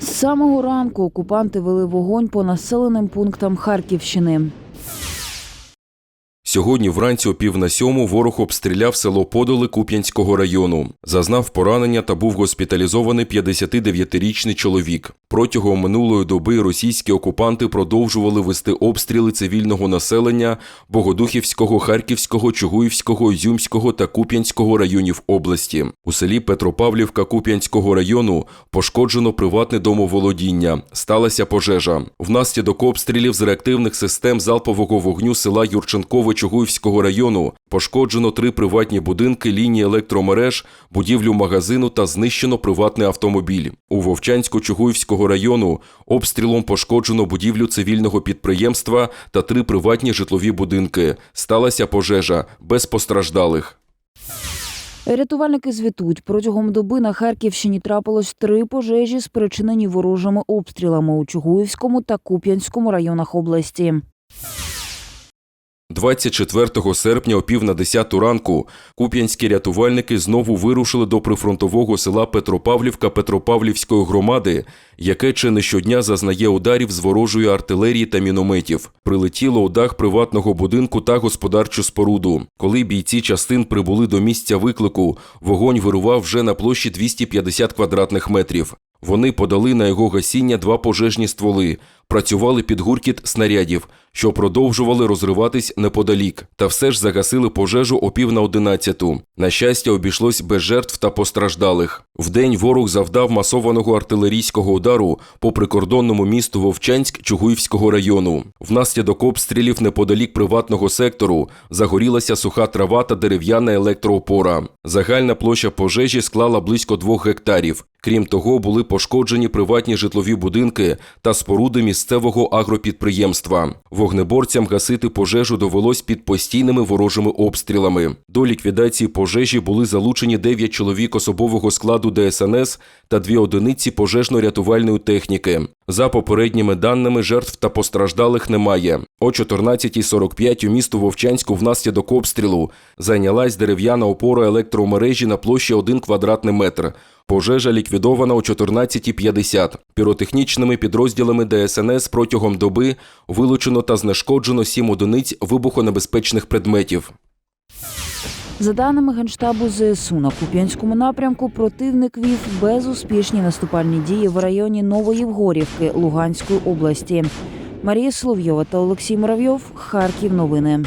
З самого ранку окупанти вели вогонь по населеним пунктам Харківщини. Сьогодні вранці о пів на сьому ворог обстріляв село Подоли Куп'янського району. Зазнав поранення та був госпіталізований 59-річний чоловік. Протягом минулої доби російські окупанти продовжували вести обстріли цивільного населення Богодухівського, Харківського, Чугуївського, Ізюмського та Куп'янського районів області. У селі Петропавлівка Куп'янського району пошкоджено приватне домоволодіння. Сталася пожежа. Внаслідок обстрілів з реактивних систем залпового вогню села Юрченкове Чугуївського району пошкоджено три приватні будинки, лінії електромереж, будівлю магазину та знищено приватний автомобіль. У Вовчанську-Чугуївського району обстрілом пошкоджено будівлю цивільного підприємства та три приватні житлові будинки. Сталася пожежа без постраждалих. Рятувальники звітують, протягом доби на Харківщині трапилось три пожежі, спричинені ворожими обстрілами у Чугуївському та Куп'янському районах області. 24 серпня о пів на 10 ранку куп'янські рятувальники знову вирушили до прифронтового села Петропавлівка Петропавлівської громади, яке чи не щодня зазнає ударів з ворожої артилерії та мінометів. Прилетіло у дах приватного будинку та господарчу споруду. Коли бійці частин прибули до місця виклику, вогонь вирував вже на площі 250 квадратних метрів. Вони подали на його гасіння два пожежні стволи, працювали під гуркіт снарядів, що продовжували розриватись неподалік, та все ж загасили пожежу о пів на одинадцяту. На щастя, обійшлось без жертв та постраждалих. Вдень ворог завдав масованого артилерійського удару по прикордонному місту Вовчанськ Чугуївського району. Внаслідок обстрілів неподалік приватного сектору загорілася суха трава та дерев'яна електроопора. Загальна площа пожежі склала близько двох гектарів. Крім того, були пошкоджені приватні житлові будинки та споруди місцевого агропідприємства. Вогнеборцям гасити пожежу довелось під постійними ворожими обстрілами. До ліквідації пожежі були залучені 9 чоловік особового складу ДСНС та дві одиниці пожежно-рятувальної техніки. За попередніми даними, жертв та постраждалих немає. О 14.45 у місту Вовчанську внаслідок обстрілу зайнялась дерев'яна опора електромережі на площі 1 квадратний метр. Пожежа ліквідована о 14.50. Піротехнічними підрозділами ДСНС протягом доби вилучено та знешкоджено 7 одиниць вибухонебезпечних предметів. За даними Генштабу ЗСУ, на Куп'янському напрямку противник вів безуспішні наступальні дії в районі Нової Вгорівки Луганської області. Марія Соловйова та Олексій Муравйов. Харків. Новини.